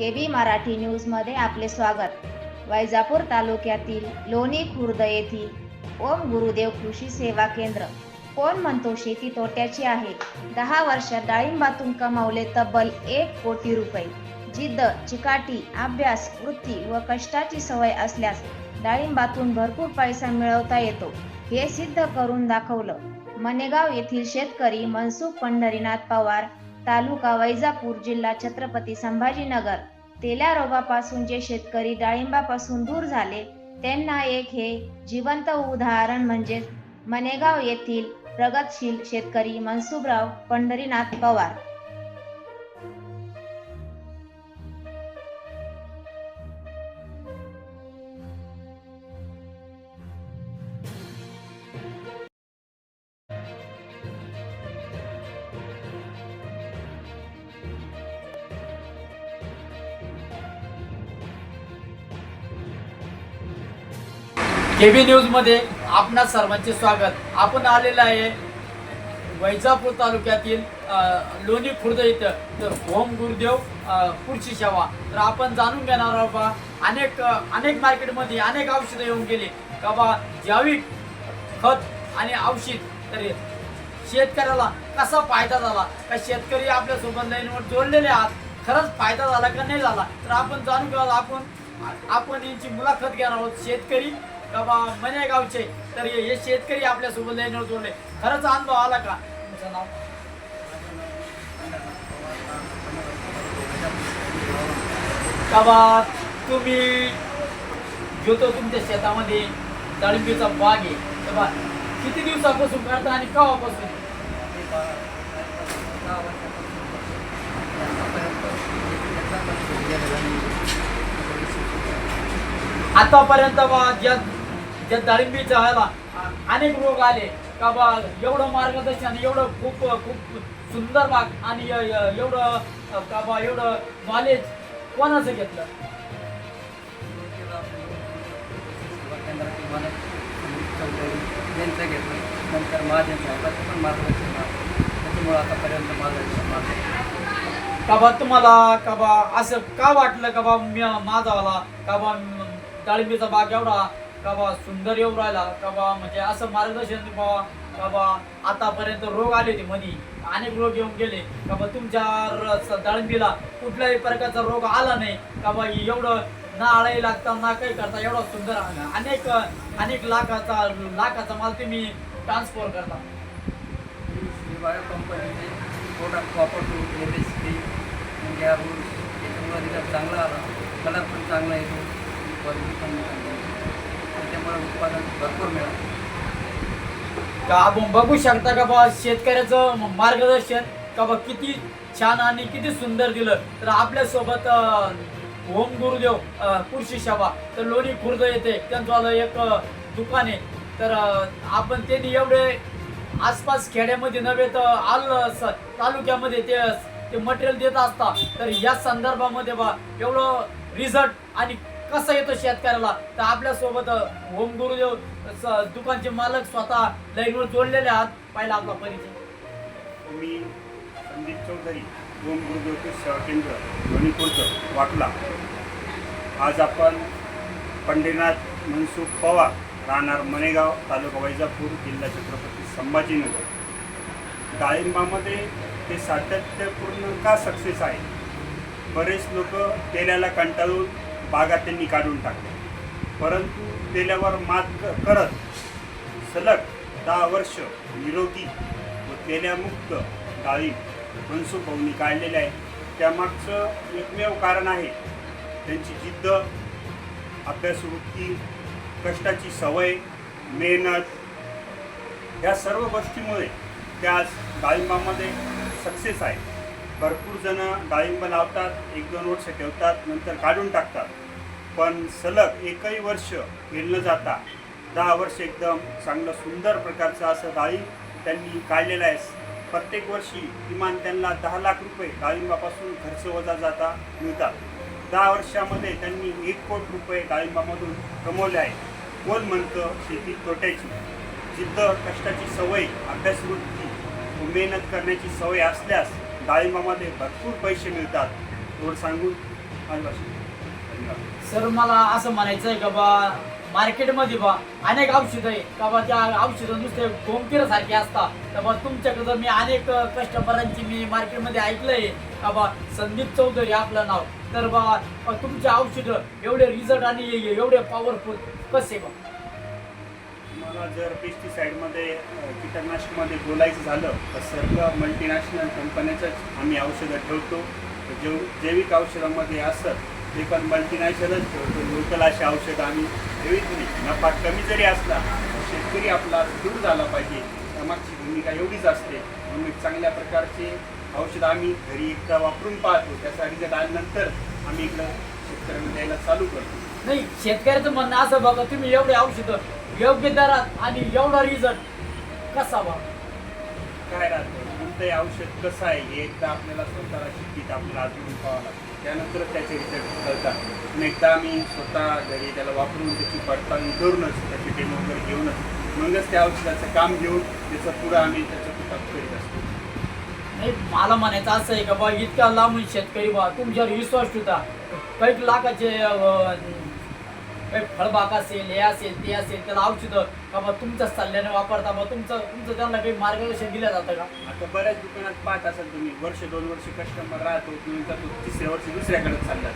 के बी मराठी न्यूजमध्ये आपले स्वागत. वैजापूर तालुक्यातील लोणी खुर्द येथील ओम गुरुदेव कृषी सेवा केंद्र. कोण म्हणतो शेती तोट्याची आहे? दहा वर्षात डाळिंबातून कमावले तब्बल एक कोटी रुपये. जिद्द चिकाटी अभ्यास वृत्ती व कष्टाची सवय असल्यास डाळिंबातून भरपूर पैसा मिळवता येतो. हे सिद्ध करून दाखवलं. मनेगाव येथील शेतकरी मनसुख पंढरीनाथ पवार तालुका वैजापूर जिल्हा छत्रपती संभाजीनगर. तेल्या रोगापासून जे शेतकरी डाळिंबापासून दूर झाले त्यांना एक हे जिवंत उदाहरण म्हणजे मनेगाव येथील प्रगतशील शेतकरी मनसुबराव पंढरीनाथ पवार. केबी न्यूजमध्ये आपणा सर्वांचे स्वागत. आपण आलेलं आहे वैजापूर तालुक्यातील लोणी खुर्द इथं. तर ओम गुरुदेव पुढची सेवा. तर आपण जाणून घेणार आहोत बा अनेक अनेक मार्केटमध्ये अनेक औषधं येऊन गेली. का बा जैविक खत आणि औषध. तर शेतकऱ्याला कसा फायदा झाला? का शेतकरी आपल्यासोबत लाईनवर जोडलेले आहात? खरंच फायदा झाला का नाही झाला? तर आपण जाणून घेऊ आपण आपण यांची मुलाखत घेणार आहोत. शेतकरी मने गावचे. तर हे शेतकरी आपल्यासोबत लाईनवर जोडले. खरंच अनुभव आला का? तुमचं नाव? का बा तुम्ही घेतो तुमच्या शेतामध्ये डाळिंबीचा बाग आहे. तर बा किती दिवसापासून करता आणि केव्हापासून आतापर्यंत बा ज्या ज्या डाळिंबीच्या ह्याला अ- अनेक रोग आले. का बा एवढं मार्गदर्शन एवढं खूप खूप सुंदर बाग आणि एवढं का बा एवढं नॉलेज कोणाचं घेतलं? यांचं घेतलं. नंतर महाजन साहेबांचं पण मार्गदर्शन. त्याच्यामुळं आतापर्यंत माझं का बा तुम्हाला का बा असं का वाटलं का बा मी माझा आला का बा डाळिंबीचा बाग एवढा का बा सुंदर येऊ राहिला का बा म्हणजे असं मार्गदर्शन बा का बा आतापर्यंत रोग आले होते मधी अनेक रोग येऊन गेले. का बा तुमच्या र- कुठल्याही प्रकारचा रोग आला नाही का बा एवढं ना आळाई लागता ना काही करता एवढा सुंदर अनेक अनेक लाखाचा लाखाचा माल तुम्ही ट्रान्सफर करता. बायो कंपनीचे प्रोडक्ट वापरतो एस टी इंडिया रिझल्ट चांगला आला. कलर पण चांगला येतो. क्वालिटी पण चांगली त्यामुळे उत्पादन भरपूर मिळालं. का आपण बघू शकता का बा शेतकऱ्याचं म- मार्गदर्शन. का बा किती छान आणि किती सुंदर दिलं. तर आपल्यासोबत ओम गुरुदेव अ, कृषी सेवा तर लोणी खुर्द येते त्यांचं एक दुकान आहे. तर आपण त्यांनी एवढे आसपास खेड्यामध्ये नव्हे तर आल स- तालुक्यामध्ये ते ते मटेरियल देत असता. तर या संदर्भामध्ये बा एवढं रिझल्ट आणि कसं येतो शेतकऱ्याला? तर आपल्यासोबत गुरुदेव स- दुकानचे मालक स्वतः लाईनवर जोडलेले आहात. पाहिला आपला परिचय. मी संदीप चौधरी होम गुरुदेव सेवा केंद्र मणिपूरचं वाटला. आज आपण पंढरीनाथ मनसुख पवार राहणार मनेगाव तालुका वैजापूर जिल्हा छत्रपती संभाजीनगर. डाळिंबामध्ये ते सातत्यपूर्ण का सक्सेस आहे? बरेच लोक केल्याला कंटाळून बागा त्यांनी काढून टाकले परंतु तेल्यावर मात करत सलग दहा वर्ष निरोगी व तेल्यामुक्त डाळिंब मनसुख भाऊनी काढलेले आहे त्यामागचं एकमेव कारण आहे त्यांची जिद्द अभ्यासवृत्ती कष्टाची सवय मेहनत या सर्व गोष्टीमुळे त्या आज डाळिंबामध्ये सक्सेस आहे भरपूर जण डाळिंब लावतात एक दोन वर्ष ठेवतात नंतर काढून टाकतात. पण सलग एकही वर्ष गेलं न जाता दहा वर्ष एकदम चांगलं सुंदर प्रकारचं असं डाळिंब त्यांनी काढलेलं आहे. प्रत्येक वर्षी किमान त्यांना दहा लाख रुपये डाळिंबापासून खर्च वजा जाता मिळतात. दहा वर्षामध्ये त्यांनी एक कोट रुपये डाळिंबामधून कमवले आहे. कोण म्हणतं? शेती तोट्याची. जिद्द कष्टाची सवय अभ्यासवृत्ती व मेहनत करण्याची सवय असल्यास डाळिंबामध्ये भरपूर पैसे मिळतात एवढं सांगून धन्यवाद. सर मला असं म्हणायचं आहे का बा मार्केटमध्ये बा अनेक औषधं आहे का बा त्या औषधं नुसते गोमतीरासारखे असतात. तर बा तुमच्याकडं मी अनेक कस्टमरांची मी मार्केटमध्ये ऐकलंय का बा संदीप चौधरी आपलं नाव तर बा तुमचे औषधं एवढे रिझल्ट आणि एवढे पॉवरफुल कसे बा? जर पेस्टिसाईडमध्ये कीटकनाशकमध्ये बोलायचं झालं तर सर्व मल्टीनॅशनल कंपन्याच्याच आम्ही औषधं ठेवतो. जेव जैविक औषधामध्ये असं ते पण मल्टीनॅशनलच ठेवतो. लोकल अशी औषधं आम्ही ठेवीत नाही. नफा कमी जरी असला तर शेतकरी आपला दूर झाला पाहिजे. त्यामागची भूमिका एवढीच असते. म्हणून चांगल्या प्रकारचे औषधं आम्ही घरी एकदा वापरून पाहतो. त्याचा रिझल्ट आल्यानंतर आम्ही इकडं शेतकऱ्यांना द्यायला चालू करतो. नाही शेतकऱ्याचं म्हणणं असं बघा तुम्ही एवढे औषधं योग्य दरात आणि एवढा रिझल्ट कसा बा काय राहतं कोणतंही औषध कसं आहे हे एकदा आपल्याला स्वतःला शिकतीत आपल्याला अजून पाहावं लागतं. त्यानंतर त्याचे रिझल्ट कळतात एकदा आम्ही स्वतः घरी त्याला वापरून त्याची पडताळणी करूनच त्याचे डेमो वगैरे घेऊनच मगच त्या औषधाचं काम घेऊन त्याचं पुढं आम्ही त्याचं पिकअप करीत असतो. नाही मला म्हणायचं असं आहे का बा इतक्या लांबून शेतकरी बा तुमच्यावर विश्वास ठेवता. काही लाखाचे काही फळबाग असेल हे असेल ते असेल त्याला औषधं का बा तुमच्याच सल्ल्याने वापरता बा तुमचं तुमचं त्यांना काही मार्गदर्शन दिलं जातं का? आता बऱ्याच दुकानात पाहत असाल तुम्ही वर्ष दोन वर्ष कस्टमर राहतो तुम्ही तर तिसऱ्या वर्षी दुसऱ्याकडे चालला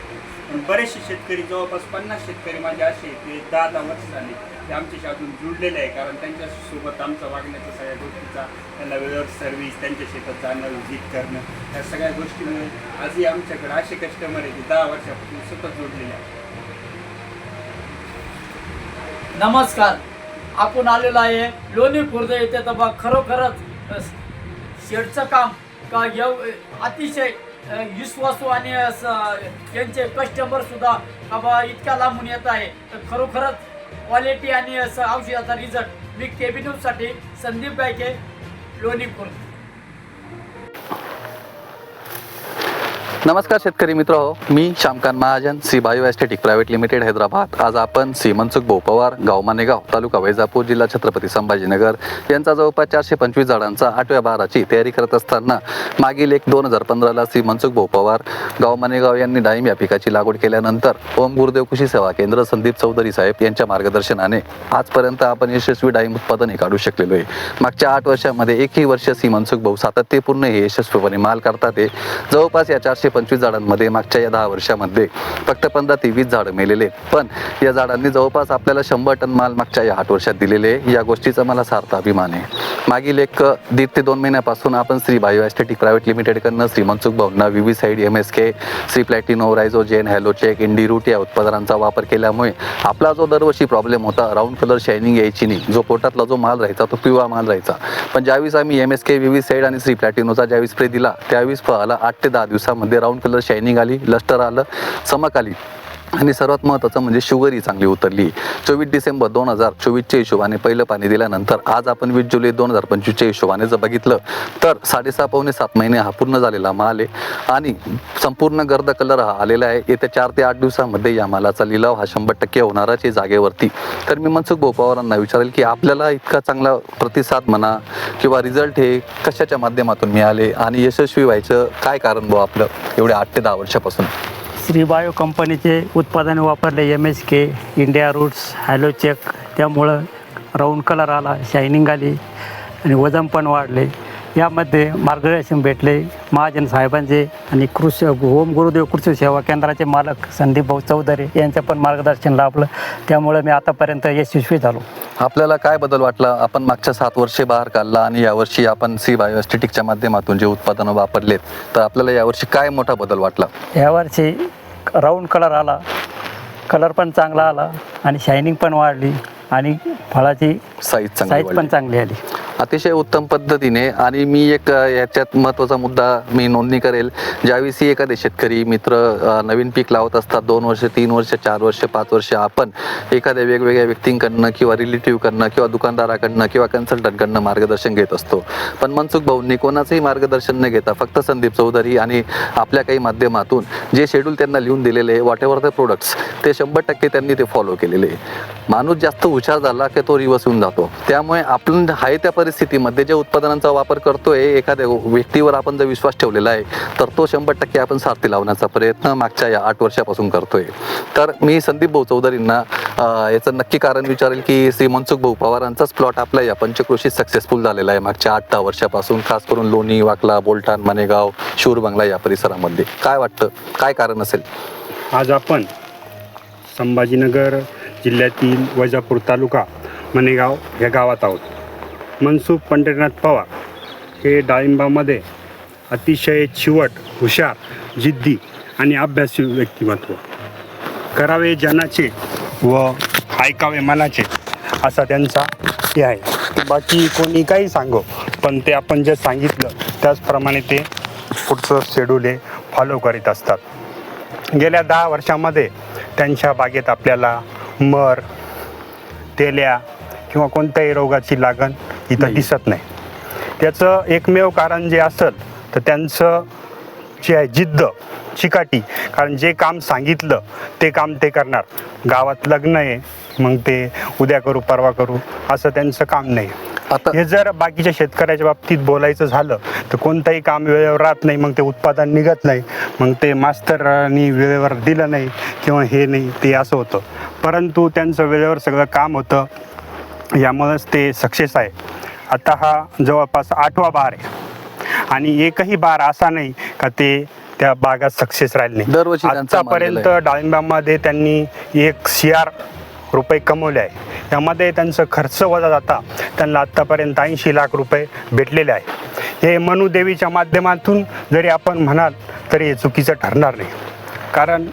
पण बरेचसे शेतकरी जवळपास पन्नास शेतकरी माझे असे ते दहा दहा वर्ष झाले ते आमच्याशी अजून जुळलेले आहे कारण त्यांच्यासोबत आमचा वागण्याचा सगळ्या गोष्टीचा त्यांना वेळेवर सर्व्हिस त्यांच्या शेतात जाणं व्हिजिट करणं या सगळ्या गोष्टीमुळे आजही आमच्याकडे असे कस्टमर आहे ते दहा वर्षापासून सतत जोडलेले आहेत. नमस्कार. आपण आलेलो आहे लोणी खुर्द येथे. तर बा खरोखरच शेडचं काम का येव अतिशय विश्वासू आणि असं त्यांचे कस्टमरसुद्धा का बा इतक्या लांबून येत आहे. तर खरोखरच क्वालिटी आणि असं औषधाचा रिझल्ट मी केबिन्यूसाठी संदीप गायके लोणी खुर्द. नमस्कार शेतकरी मित्र हो मी Shyamkant Mahajan C bio aesthetic private limited Hyderabad. आज आपण सी मनसुख भाऊ गाव मानेगाव तालुका वैजापूर जिल्हा छत्रपती संभाजीनगर यांचा जवळपास चारशे पंचवीस झाडांचा आठव्या बाराची तयारी करत असताना मागील एक दोन हजार पंधराला सी मनसुख भोपवार गाव मानेगाव यांनी डाळिंब या पिकाची लागवड केल्यानंतर ओम गुरुदेव कृषी सेवा केंद्र संदीप चौधरी साहेब यांच्या मार्गदर्शनाने आजपर्यंत आपण यशस्वी डाळिंब उत्पादन काढू शकलेलो आहे. मागच्या आठ वर्षामध्ये एकही वर्ष सी मनसुख भाऊ सातत्यपूर्ण हे यशस्वीपणे माल करतात आहे जवळपास या चारशे पंचवीस झाडांमध्ये मागच्या या दहा वर्षामध्ये फक्त पंधरा ते वीस झाडं मेलेले. पण या झाडांनी जवळपास आपल्याला शंभर टन माल मागच्या या आठ वर्षात दिलेले आहे. या गोष्टीचा मला सार्थ अभिमान आहे. मागील एक दीड ते दोन महिन्यापासून आपण श्री बायो एस्थेटिक प्रायव्हेट लिमिटेडकडनं श्री मनसुख भाऊंना विवी side M S K Shri Platino Rhizo Gen हॅलोचेक Indi root या उत्पादनांचा वापर केल्यामुळे आपला जो दरवर्षी प्रॉब्लेम होता राऊंड कलर शायनिंग यायची नाही. जो पोटातला जो माल राहायचा तो पिवळा माल राहायचा. पण ज्यावेळेस आम्ही एम एस के विवी साईड आणि श्री प्लॅटिनोचा ज्यावेळेस स्प्रे दिला त्यावेळेस फळाला आठ ते दहा दिवसामध्ये ब्राऊन कलर शायनिंग आली लस्टर आलं चमक आली. आणि सर्वात महत्त्वाचं म्हणजे शुगरही चांगली उतरली. चोवीस डिसेंबर दोन हजार चोवीसच्या हिशोबाने पहिलं पाणी दिल्यानंतर आज आपण वीस जुलै दोन हजार पंचवीसच्या हिशोबाने जर बघितलं तर साडेसहा पावणे सात महिने हा पूर्ण झालेला माल आहे. आणि संपूर्ण गर्द कलर हा आलेला आहे. येत्या चार ते आठ दिवसामध्ये या मालाचा लिलाव हा शंभर टक्के होणारच आहे जागेवरती. तर मी मनसुख भोपावरांना पवारांना विचारेल की आपल्याला इतका चांगला प्रतिसाद म्हणा किंवा रिझल्ट हे कशाच्या माध्यमातून मिळाले आणि यशस्वी व्हायचं काय कारण भाऊ आपलं एवढ्या आठ ते दहा वर्षापासून? श्री बायो कंपनीचे उत्पादने वापरले M S K India roots हॅलोचेक त्यामुळं राऊंड कलर आला शायनिंग आली आणि वजन पण वाढले. यामध्ये मार्गदर्शन भेटले महाजन साहेबांचे आणि कृषी ओम गुरुदेव कृषी सेवा केंद्राचे मालक संदीप भाऊ चौधरी यांचं पण मार्गदर्शन लाभलं. त्यामुळं मी आतापर्यंत यशस्वी झालो. आपल्याला काय बदल वाटला? आपण मागच्या सात वर्षे बाहेर काढला आणि यावर्षी आपण सी बायोस्टेटिकच्या माध्यमातून जे उत्पादनं वापरलेत तर आपल्याला यावर्षी काय मोठा बदल वाटला? यावर्षी राऊंड कलर आला. कलर पण चांगला आला आणि शायनिंग पण वाढली आणि फळाची साईज साईज. पण चांगली आली. अतिशय उत्तम पद्धतीने आणि मी एक याच्यात महत्त्वाचा मुद्दा मी नोंदणी करेल. ज्यावेळेस एखादे शेतकरी मित्र नवीन पीक लावत असतात दोन वर्ष तीन वर्ष चार वर्ष पाच वर्ष आपण एखाद्या वेगवेगळ्या व्यक्तींकडनं किंवा रिलेटिव्हकडनं किंवा दुकानदाराकडनं किंवा कन्सल्टंटकडनं मार्गदर्शन घेत असतो. पण मनसुख भाऊंनी कोणाचंही मार्गदर्शन न घेता फक्त संदीप चौधरी आणि आपल्या काही माध्यमातून जे शेड्यूल त्यांना लिहून दिलेले आहे वॉट एव्हर द प्रोडक्ट्स ते शंभर टक्के त्यांनी ते फॉलो केलेले आहे. माणूस जास्त हुशार झाला की तो रिवर्स होऊन जातो. त्यामुळे आपण आहे त्या परिस्थितीमध्ये ज्या उत्पादनांचा वापर करतोय एखाद्या व्यक्तीवर आपण जर विश्वास ठेवलेला आहे तर तो शंभर टक्के आपण सारथी लावण्याचा प्रयत्न मागच्या या आठ वर्षापासून करतोय. तर मी संदीप भाऊ चौधरींना याचं नक्की कारण विचारेल की श्री मनसुख भाऊ पवारांचाच प्लॉट आपला या पंचकृषीत सक्सेसफुल झालेला आहे मागच्या आठ दहा वर्षापासून खास करून लोणी वाकला बोलटाण मनेगाव शूरबंगला या परिसरामध्ये. काय वाटतं? काय कारण असेल? आज आपण संभाजीनगर जिल्ह्यातील वैजापूर तालुका मनेगाव या गावात आहोत. मनसुख पंढरीनाथ पवार हे डाळिंबामध्ये अतिशय चिवट हुशार जिद्दी आणि अभ्यासी व्यक्तिमत्व. करावे जनाचे व ऐकावे मनाचे असा त्यांचा हे आहे. बाकी कोणी काही सांगो पण ते आपण जे सांगितलं त्याचप्रमाणे ते पुढचं शेड्यूल हे फॉलो करीत असतात. गेल्या दहा वर्षामध्ये त्यांच्या बागेत आपल्याला मर तेल्या किंवा कोणत्याही रोगाची लागण इथं दिसत नाही. त्याचं एकमेव कारण जे असेल तर त्यांचं जे आहे जिद्द चिकाटी. कारण जे काम सांगितलं ते काम ते करणार. गावात लग्न आहे मग ते उद्या करू परवा करू असं त्यांचं काम नाही. आता हे जर बाकीच्या शेतकऱ्याच्या बाबतीत बोलायचं झालं तर कोणतंही काम वेळेवर राहत नाही मग ते उत्पादन निघत नाही मग ते मास्तरांनी वेळेवर दिलं नाही किंवा हे नाही ते असं होतं. परंतु त्यांचं वेळेवर सगळं काम होतं यामुळंच ते सक्सेस आहे. आता हा जवळपास आठवा बार आहे. आणि एकही बार असा नाही का ते त्या बागात सक्सेस राहिले नाही. दरवर्षी त्यांचा आतापर्यंत. डाळिंबामध्ये त्यांनी एक सी आर रुपये कमवले आहे. त्यामध्ये त्यांचं खर्च वजा जाता त्यांना आत्तापर्यंत ऐंशी लाख रुपये भेटलेले आहे. हे मनुदेवीच्या माध्यमातून जरी आपण म्हणाल तरी हे चुकीचं ठरणार नाही. कारण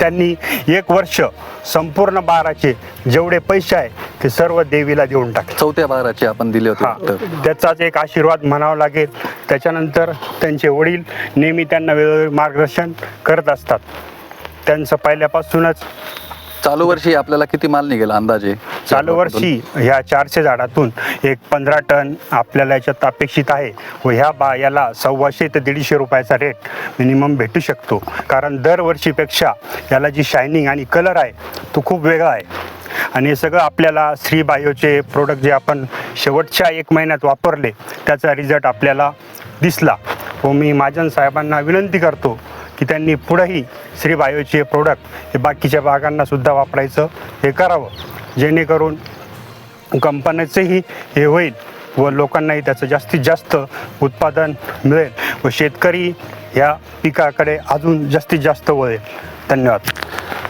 त्यांनी एक वर्ष संपूर्ण बाराचे जेवढे पैसे आहे ते सर्व देवीला देऊन टाकले. चौथ्या बाराचे आपण दिले होते हा. त्याचाच एक आशीर्वाद म्हणावा लागेल. त्याच्यानंतर त्यांचे वडील नेहमी त्यांना वेळोवेळी मार्गदर्शन करत असतात. त्यांचं पहिल्यापासूनच चालू वर्षी आपल्याला किती माल निघेल अंदाजे? चालू वर्षी ह्या चारशे झाडातून एक पंधरा टन आपल्याला याच्यात अपेक्षित आहे. व ह्या बा याला सव्वाशे ते दीडशे रुपयाचा रेट मिनिमम भेटू शकतो. कारण दरवर्षीपेक्षा याला जी शायनिंग आणि कलर आहे तो खूप वेगळा आहे. आणि हे सगळं आपल्याला श्री बायोचे प्रोडक्ट जे आपण शेवटच्या एक महिन्यात वापरले त्याचा रिझल्ट आपल्याला दिसला. व मी महाजन साहेबांना विनंती करतो की त्यांनी पुढंही श्री बायोचे प्रोडक्ट हे बाकीच्या बागांना सुद्धा वापरायचं हे करावं. जेणेकरून कंपन्याचंही हे होईल व लोकांनाही त्याचं जास्तीत जास्त उत्पादन मिळेल व शेतकरी या पिकाकडे अजून जास्तीत जास्त वळेल. धन्यवाद.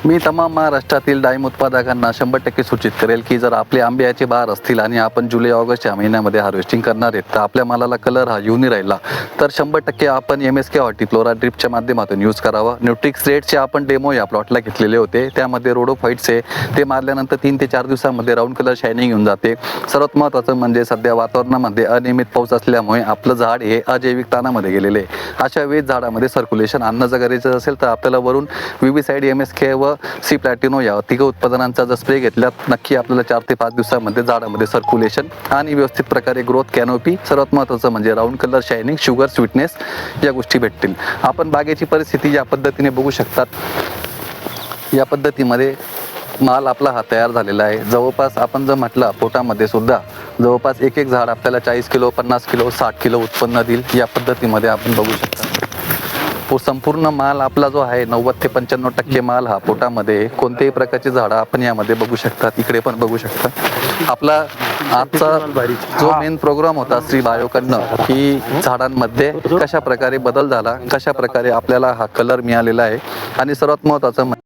मी तमाम महाराष्ट्रातील डाळिंब उत्पादकांना शंभर टक्के सूचित करेल की जर आपले आंब्याचे बहार असतील आणि आपण जुलै ऑगस्ट या महिन्यामध्ये हार्वेस्टिंग करणार आहेत तर आपल्या मालाला कलर हा येऊन राहिला तर शंभर टक्के आपण एम एस के हॉर्टिफ्लोरा ड्रिपच्या माध्यमातून यूज करावं. न्यूट्रिक्स रेटचे आपण डेमो या प्लॉटला घेतलेले होते. त्यामध्ये रोडोफाईट्स ते मारल्यानंतर तीन ते चार दिवसामध्ये राऊंड कलर शायनिंग येऊन जाते. सर्वात महत्त्वाचं म्हणजे सध्या वातावरणामध्ये अनियमित पाऊस असल्यामुळे आपलं झाड हे अजैविक ताणामध्ये गेलेले आहे. अशा वेळेस झाडामध्ये सर्क्युलेशन आणणं जर गरजेचं असेल तर आपल्याला वरून विबीसाईड एम एस के व सी प्लॅटिनो या तिघ उत्पादनांचा जर स्प्रे घेतल्यात नक्की आपल्याला चार ते पाच दिवसामध्ये झाडामध्ये सर्क्युलेशन आणि व्यवस्थित प्रकारे ग्रोथ कॅनोपी सर्वात महत्त्वाचं म्हणजे round colour shining sugar sweetness या गोष्टी भेटतील. आपण बागेची परिस्थिती या पद्धतीने बघू शकतात या पद्धतीमध्ये माल आपला हा तयार झालेला आहे. जवळपास आपण जर म्हटलं पोटामध्ये सुद्धा जवळपास एक एक झाड आपल्याला चाळीस किलो पन्नास किलो साठ किलो उत्पन्न देईल या पद्धतीमध्ये आपण बघू शकतो. संपूर्ण माल आपला जो आहे नव्वद ते पंच्याण्णव टक्के माल हा पोटामध्ये. कोणत्याही प्रकारची झाडं आपण यामध्ये बघू शकता इकडे पण बघू शकता आपला आजचा जो मेन प्रोग्राम होता श्री बायोकडनं की झाडांमध्ये कशा प्रकारे बदल झाला कशा प्रकारे आपल्याला हा कलर मिळालेला आहे आणि सर्वात महत्त्वाचं म्हणजे